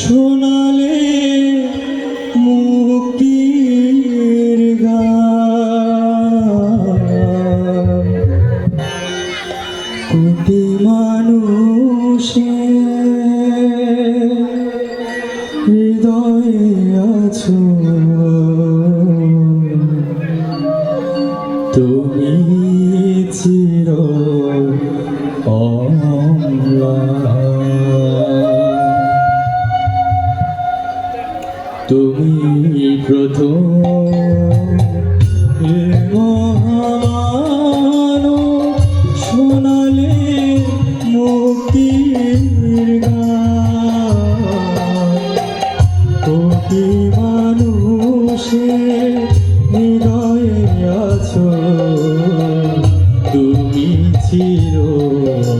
শোনালে মুক্তির কোটি মানুষের তুমি চির তুমি প্রথম শোনালে মুক্তির গান। চির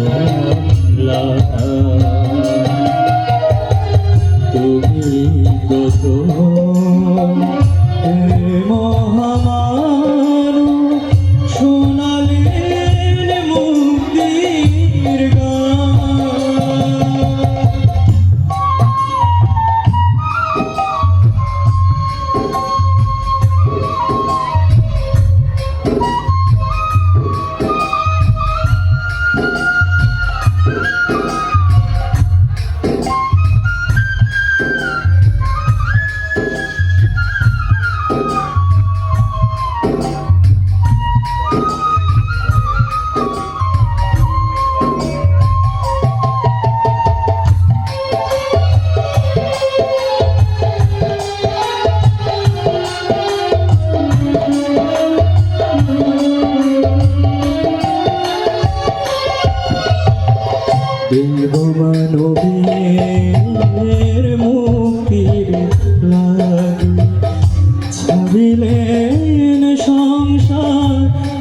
ছাড়িলেন সংসার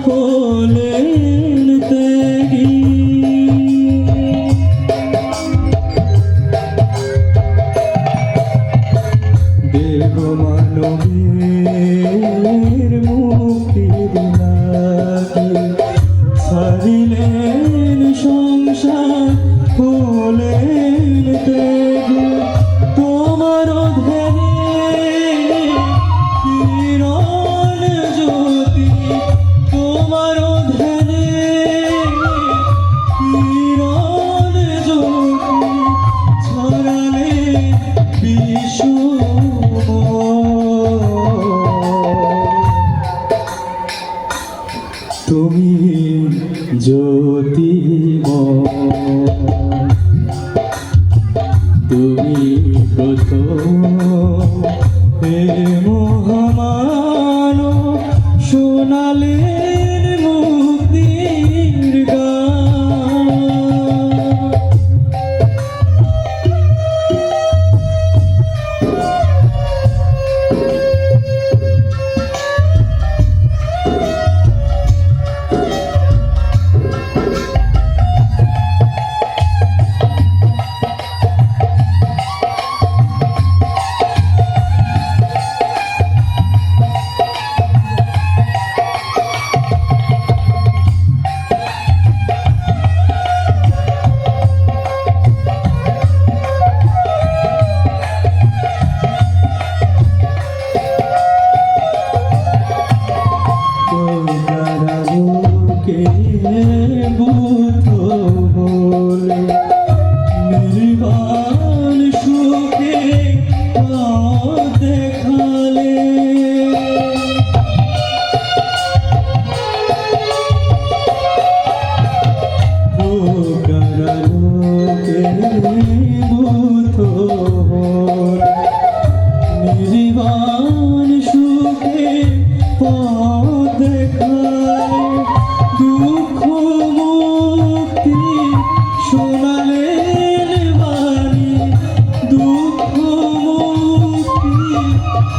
হলেন ত্যাগী। দেব মানবীর মুক্তির লাগি ছাড়িলেন সংসার হলেন তুমি প্রথম মহামান শোনালেন yeah.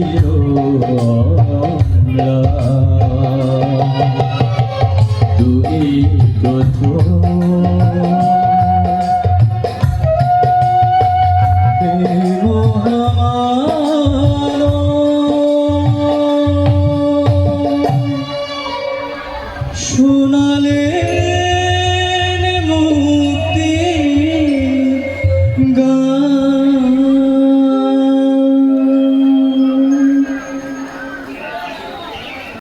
তুমি